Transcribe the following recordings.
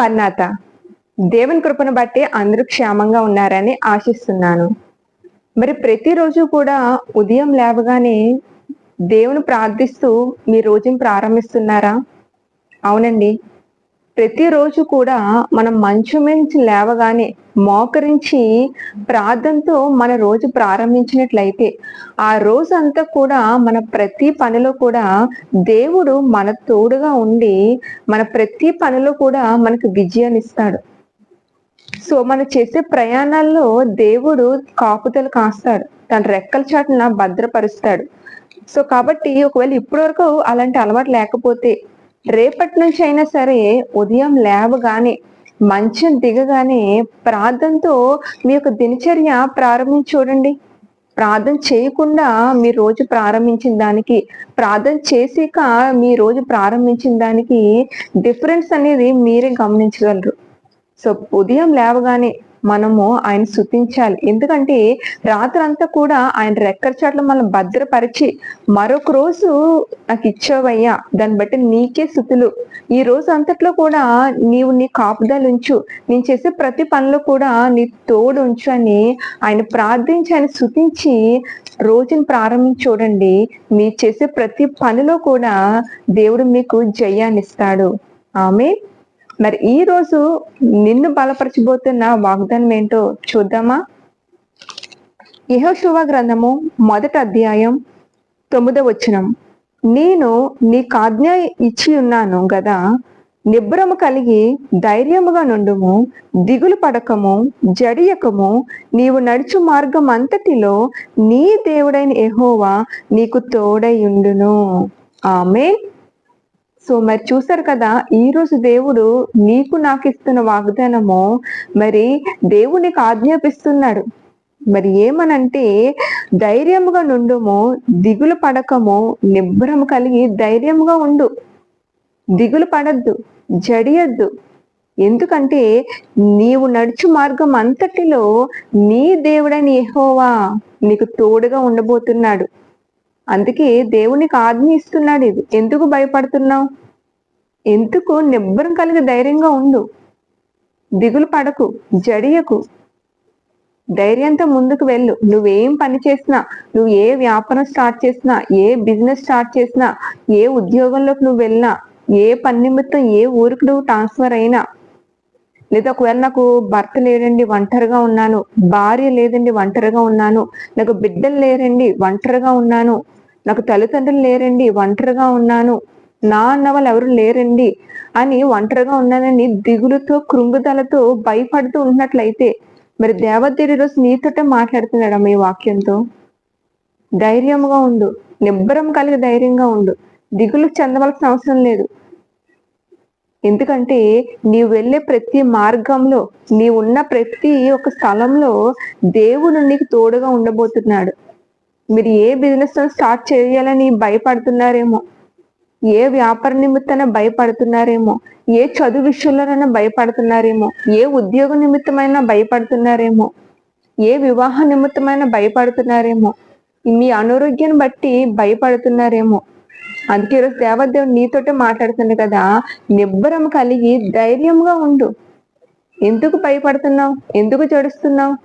మన్నాత దేవుని కృపను బట్టి అందరూ క్షేమంగా ఉన్నారని ఆశిస్తున్నాను. మరి ప్రతిరోజు కూడా ఉదయం లేవగానే దేవుని ప్రార్థిస్తూ మీ రోజుని ప్రారంభిస్తున్నారా? అవునండి. ప్రతిరోజు కూడా మనం మంచు మించి లేవగానే మోకరించి ప్రార్థనతో మన రోజు ప్రారంభించినట్లయితే ఆ రోజు అంతా కూడా మన ప్రతి పనిలో కూడా దేవుడు మన తోడుగా ఉండి మన ప్రతి పనిలో కూడా మనకు విజయాన్ని ఇస్తాడు. సో మనం చేసే ప్రయాణాల్లో దేవుడు కాపుతలు కాస్తాడు. తన రెక్కల చాటున భద్రపరుస్తాడు. సో కాబట్టి ఒకవేళ ఇప్పటి వరకు అలాంటి అలవాటు లేకపోతే రేపటి నుంచి అయినా సరే ఉదయం లేవగానే మంచం దిగగానే ప్రార్థనతో మీ యొక్క దినచర్య ప్రారంభించి చూడండి. ప్రార్థన చేయకుండా మీ రోజు ప్రారంభించిన దానికి ప్రార్థన చేసాక మీ రోజు ప్రారంభించిన దానికి డిఫరెన్స్ అనేది మీరే గమనించగలరు. సో ఉదయం లేవగానే మనము ఆయన శుతించాలి ఎందుకంటే రాత్రంతా కూడా ఆయన రెక్కల చాట్ల మనం భద్రపరిచి మరొక రోజు నాకు ఇచ్చావయ్యా దాన్ని బట్టి నీకే శుతులు ఈ రోజు అంతట్లో కూడా నీవు నీ కాపుదలు ఉంచు. నేను చేసే ప్రతి పనిలో కూడా నీ తోడు ఉంచు అని ఆయన ప్రార్థించి ఆయన శుతించి రోజుని ప్రారంభించి చూడండి. మీరు చేసే ప్రతి పనిలో కూడా దేవుడు మీకు జయాన్నిస్తాడు. ఆమె మరి ఈ రోజు నిన్ను బలపరచబోతున్న వాగ్దానం ఏంటో చూద్దామా? యహోశువ గ్రంథము మొదటి అధ్యాయం తొమ్మిదో వచనం. నేను నీకు ఆజ్ఞ ఇచ్చి ఉన్నాను గదా నిబ్రము కలిగి ధైర్యముగా నుండుము దిగులు పడకము జడియకము నీవు నడుచు మార్గం అంతటిలో నీ దేవుడైన ఎహోవా నీకు తోడై ఉండును. ఆమె సో మరి చూసారు కదా ఈ రోజు దేవుడు నీకు నాకు ఇస్తున్న వాగ్దానము మరి దేవునికి ఆజ్ఞాపిస్తున్నాడు. మరి ఏమనంటే ధైర్యముగా నుండుము దిగులు పడకము నిబ్బరము కలిగి ధైర్యముగా ఉండు. దిగులు పడద్దు జడియద్దు. ఎందుకంటే నీవు నడుచు మార్గం అంతటిలో నీ దేవుడని ఎహోవా నీకు తోడుగా ఉండబోతున్నాడు. అందుకే దేవునికి ఆజ్ఞ ఇస్తున్నాడు ఇది. ఎందుకు భయపడుతున్నావు? ఎందుకు నిబ్బరం కలిగి ధైర్యంగా ఉండు? దిగులు పడకు జడియకు. ధైర్యంతో ముందుకు వెళ్ళు. నువ్వేం పని చేసినా నువ్వు ఏ వ్యాపారం స్టార్ట్ చేసినా ఏ బిజినెస్ స్టార్ట్ చేసినా ఏ ఉద్యోగంలోకి నువ్వు వెళ్ళినా ఏ పని నిమిత్తం ఏ ఊరికి నువ్వు ట్రాన్స్ఫర్ అయినా లేదా ఒకవేళ నాకు భర్త లేడండి ఒంటరిగా ఉన్నాను భార్య లేదండి ఒంటరిగా ఉన్నాను నాకు బిడ్డలు లేరండి ఒంటరిగా ఉన్నాను నాకు తల్లిదండ్రులు లేరండి ఒంటరిగా ఉన్నాను నా అన్న వాళ్ళు ఎవరు లేరండి అని ఒంటరిగా ఉన్నానని దిగులుతో కృంగుదలతో భయపడుతూ ఉన్నట్లయితే మరి దేవదేవుడు రోజు నీతోటే మాట్లాడుతున్నాడు మీ వాక్యంతో. ధైర్యంగా ఉండు నిబ్బరం కలిగి ధైర్యంగా ఉండు దిగులు చెందవలసిన అవసరం లేదు. ఎందుకంటే నీవు వెళ్ళే ప్రతి మార్గంలో నీవు ఉన్న ప్రతి ఒక్క స్థలంలో దేవుడు నీకు తోడుగా ఉండబోతున్నాడు. మీరు ఏ బిజినెస్ స్టార్ట్ చేయాలని భయపడుతున్నారేమో ఏ వ్యాపార నిమిత్తన భయపడుతున్నారేమో ఏ చదువు విషయంలోనైనా భయపడుతున్నారేమో ఏ ఉద్యోగ నిమిత్తమైనా భయపడుతున్నారేమో ఏ వివాహ నిమిత్తమైనా భయపడుతున్నారేమో మీ అనారోగ్యాన్ని బట్టి భయపడుతున్నారేమో. అందుకే ఈరోజు దేవదేవుడు నీతోటే మాట్లాడుతుంది కదా నిబ్బరం కలిగి ధైర్యంగా ఉండు. ఎందుకు భయపడుతున్నావు? ఎందుకు జడుస్తున్నావు?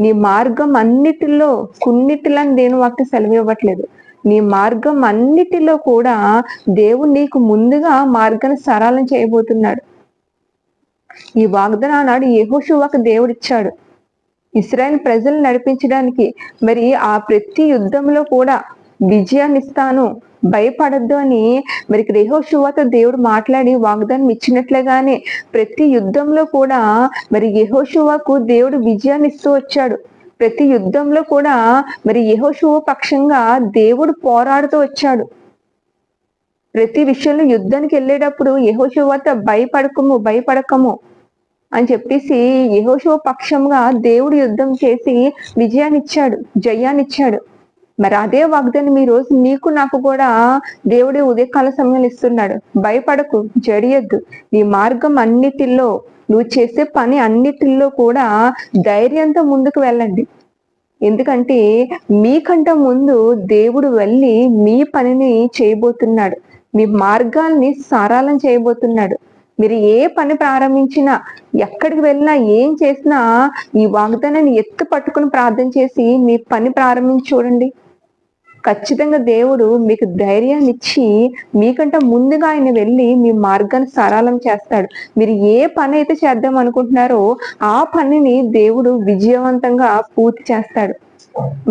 నీ మార్గం అన్నిటిలో కొన్నిటిలో దేని వాటి సెలవు ఇవ్వట్లేదు. నీ మార్గం అన్నిటిలో కూడా దేవుడు నీకు ముందుగా మార్గాన్ని సరళం చేయబోతున్నాడు. ఈ వాగ్దానాడు యహోషువాకు దేవుడు ఇచ్చాడు ఇస్రాయల్ ప్రజలు నడిపించడానికి మరి ఆ ప్రతి యుద్ధంలో కూడా విజయాన్ని ఇస్తాను భయపడద్దు అని మరి యహోషువాతో దేవుడు మాట్లాడి వాగ్దానం ఇచ్చినట్లుగానే ప్రతి యుద్ధంలో కూడా మరి యహోషువాకు దేవుడు విజయాన్ని ఇస్తూ వచ్చాడు. ప్రతి యుద్ధంలో కూడా మరి యహోషువ పక్షంగా దేవుడు పోరాడుతూ వచ్చాడు. ప్రతి విషయంలో యుద్ధానికి వెళ్ళేటప్పుడు యహోశువత భయపడకము భయపడకము అని చెప్పేసి యహోశువ పక్షంగా దేవుడు యుద్ధం చేసి విజయాన్ని ఇచ్చాడు జయాన్ని ఇచ్చాడు మరి అదే వాగ్దానం ఈ రోజు నీకు నాకు కూడా దేవుడే ఉదయకాల సమయంలో ఇస్తున్నాడు. భయపడకు జడియద్దు. నీ మార్గం అన్నిటిల్లో నువ్వు చేసే పని అన్నిటిల్లో కూడా ధైర్యంతో ముందుకు వెళ్ళండి. ఎందుకంటే మీకంట ముందు దేవుడు వెళ్ళి మీ పనిని చేయబోతున్నాడు. మీ మార్గాల్ని సారాలం చేయబోతున్నాడు. మీరు ఏ పని ప్రారంభించినా ఎక్కడికి వెళ్ళినా ఏం చేసినా ఈ వాగ్దానాన్ని ఎత్తు పట్టుకుని ప్రార్థన చేసి మీ పని ప్రారంభించి చూడండి. ఖచ్చితంగా దేవుడు మీకు ధైర్యాన్ని ఇచ్చి మీకంటే ముందుగా ఆయన వెళ్ళి మీ మార్గాన్ని సరళం చేస్తాడు. మీరు ఏ పని అయితే చేద్దాం అనుకుంటున్నారో ఆ పనిని దేవుడు విజయవంతంగా పూర్తి చేస్తాడు.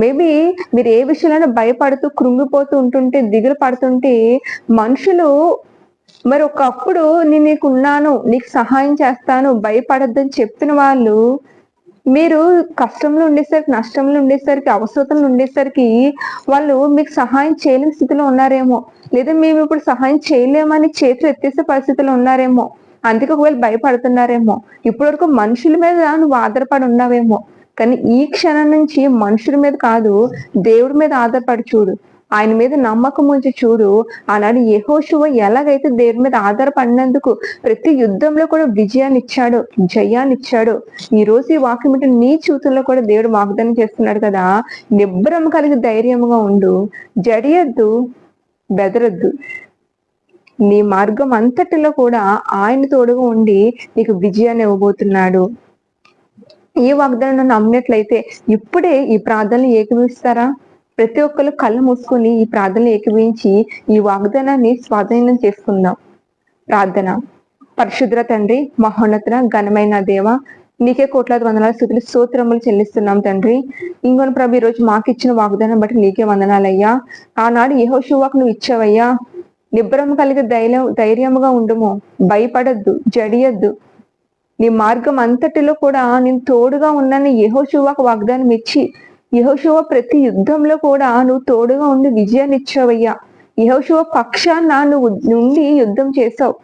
మేబీ మీరు ఏ విషయంలో భయపడుతూ కృంగిపోతూ ఉంటుంటే దిగులు పడుతుంటే మనుషులు మరి ఒకప్పుడు నేను నీకు ఉన్నాను నీకు సహాయం చేస్తాను భయపడద్దని చెప్పిన వాళ్ళు మీరు కష్టంలో ఉండేసరికి నష్టంలో ఉండేసరికి అవసరతలు ఉండేసరికి వాళ్ళు మీకు సహాయం చేయలేని స్థితిలో ఉన్నారేమో. లేదా మేము ఇప్పుడు సహాయం చేయలేమని చేతులు ఎత్తేసే పరిస్థితులు ఉన్నారేమో. అందుకే ఒకవేళ భయపడుతున్నారేమో. ఇప్పటి వరకు మనుషుల మీద నువ్వు ఆధారపడి ఉన్నావేమో. కానీ ఈ క్షణం నుంచి మనుషుల మీద కాదు దేవుడి మీద ఆధారపడి చూడు. ఆయన మీద నమ్మకం ఉంచి చూడు. అలాంటి యహోశువ ఎలాగైతే దేని మీద ఆధారపడినందుకు ప్రతి యుద్ధంలో కూడా విజయాన్ని ఇచ్చాడు జయాన్ని ఇచ్చాడు. ఈ రోజు ఈ వాక్యం అంటే నీ చూతుల్లో కూడా దేవుడు వాగ్దానం చేస్తున్నాడు కదా. నిబ్బరం కలిగి ధైర్యంగా ఉండు. జడియద్దు బెదరద్దు. నీ మార్గం అంతటిలో కూడా ఆయన తోడుగా ఉండి నీకు విజయాన్ని ఇవ్వబోతున్నాడు. ఈ వాగ్దానం నమ్మినట్లయితే ఇప్పుడే ఈ ప్రార్థనలు ఏకమిస్తారా ప్రతి ఒక్కరు కళ్ళు మూసుకొని ఈ ప్రార్థనలు ఏకీభవించి ఈ వాగ్దానాన్ని స్వాధీనం చేసుకుందాం. ప్రార్థన. పరిశుద్ర తండ్రి మహోన్నత ఘనమైన దేవ నీకే కోట్లాది వందనాల స్థుతులు స్తోత్రములు చెల్లిస్తున్నాం తండ్రి. ఇంకొన ప్రభు ఈరోజు రోజు మాకు ఇచ్చిన వాగ్దానం బట్టి నీకే వందనాలయ్యా. ఆనాడు యహోశివాకు నువ్వు ఇచ్చావయ్యా. నిబ్బరం కలిగి ధైర్యం ధైర్యముగా ఉండము. భయపడద్దు జడియద్దు. నీ మార్గం అంతటిలో కూడా నేను తోడుగా ఉన్నాను యహోశివాకు వాగ్దానం ఇచ్చి యహోశివ ప్రతి యుద్ధంలో కూడా నువ్వు తోడుగా ఉండి విజయాన్ని ఇచ్చావయ్యా. యహోశివ పక్షాన నువ్వు నుండి యుద్ధం చేసావు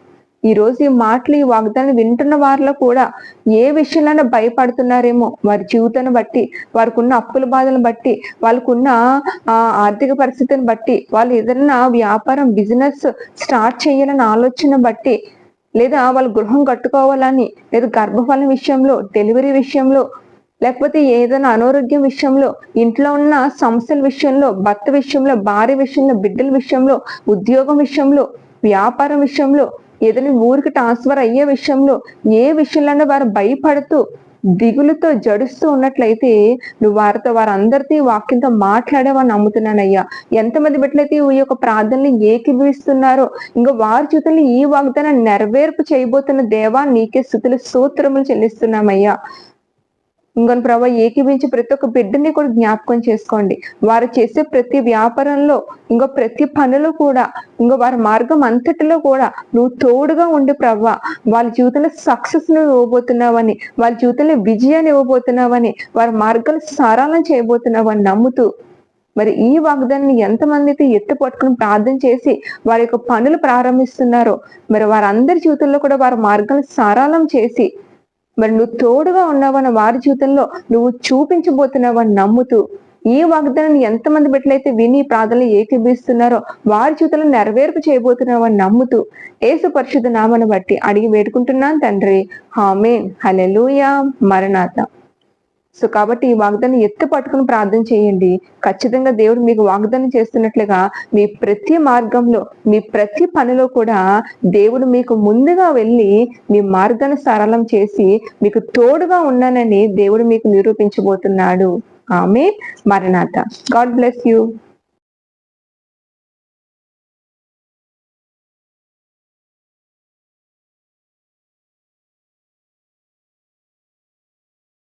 ఈ రోజు ఈ మాటలు ఈ వాగ్దానం వింటున్న వారిలో కూడా ఏ విషయంలో భయపడుతున్నారేమో. వారి జీవితాన్ని బట్టి వారికి ఉన్న అప్పుల బాధలను బట్టి వాళ్ళకున్న ఆర్థిక పరిస్థితిని బట్టి వాళ్ళు ఏదైనా వ్యాపారం బిజినెస్ స్టార్ట్ చేయాలని ఆలోచన బట్టి లేదా వాళ్ళ గృహం కట్టుకోవాలని లేదా గర్భఫలం విషయంలో డెలివరీ విషయంలో లేకపోతే ఏదైనా అనారోగ్యం విషయంలో ఇంట్లో ఉన్న సమస్యల విషయంలో భర్త విషయంలో భార్య విషయంలో బిడ్డల విషయంలో ఉద్యోగం విషయంలో వ్యాపారం విషయంలో ఏదైనా ఊరికి ట్రాన్స్ఫర్ అయ్యే విషయంలో ఏ విషయంలో వారు భయపడుతూ దిగులుతో జడుస్తూ ఉన్నట్లయితే నువ్వు వారితో వారందరితో వాక్యంతో మాట్లాడేవని నమ్ముతున్నానయ్యా. ఎంతమంది బిడ్డలైతే ఈ యొక్క ప్రార్థనలు ఏకీభవిస్తున్నారో ఇంకా వారి జీవితంలో ఈ వాగ్దానం నెరవేర్పు చేయబోతున్న దేవా నీకే స్థుతులు సూత్రములు చెల్లిస్తున్నామయ్యా. ఇంకొని ప్రభా ఏకీభించి ప్రతి ఒక్క బిడ్డని కూడా జ్ఞాపకం చేసుకోండి. వారు చేసే ప్రతి వ్యాపారంలో ఇంకో ప్రతి పనులు కూడా ఇంకో వారి మార్గం అంతటిలో కూడా నువ్వు తోడుగా ఉండి ప్రభా వాళ్ళ జీవితంలో సక్సెస్ నువ్వు ఇవ్వబోతున్నావని వాళ్ళ జీవితంలో విజయాన్ని ఇవ్వబోతున్నావని వారి మార్గాలు సారాలను చేయబోతున్నావని నమ్ముతూ మరి ఈ వాగ్దాన్ని ఎంతమంది అయితే ఎత్తు పట్టుకుని ప్రార్థన చేసి వారి యొక్క పనులు ప్రారంభిస్తున్నారో మరి వారందరి జీవితంలో కూడా వారి మార్గాలు సారాలం చేసి మరి నువ్వు తోడుగా ఉన్నావన్న వారి జీవితంలో నువ్వు చూపించబోతున్నావని నమ్ముతూ ఈ వాగ్దానం ఎంతమంది బిడ్డలైతే విని ప్రార్థనలు ఏకీభిస్తున్నారో వారి జీవితంలో నెరవేర్పు చేయబోతున్నావని నమ్ముతూ ఏసు పరిశుద్ధ నామను బట్టి అడిగి వేడుకుంటున్నాను తండ్రి. హామేన్ హలెలుయా మరణాత సో కాబట్టి ఈ వాగ్దాన్ని ఎత్తు పట్టుకుని ప్రార్థన చేయండి. ఖచ్చితంగా దేవుడు మీకు వాగ్దానం చేస్తున్నట్లుగా మీ ప్రతి మార్గంలో మీ ప్రతి పనిలో కూడా దేవుడు మీకు ముందుగా వెళ్ళి మీ మార్గాన్ని సరళం చేసి మీకు తోడుగా ఉన్నానని దేవుడు మీకు నిరూపించబోతున్నాడు. ఆమె మరణాత. God bless you.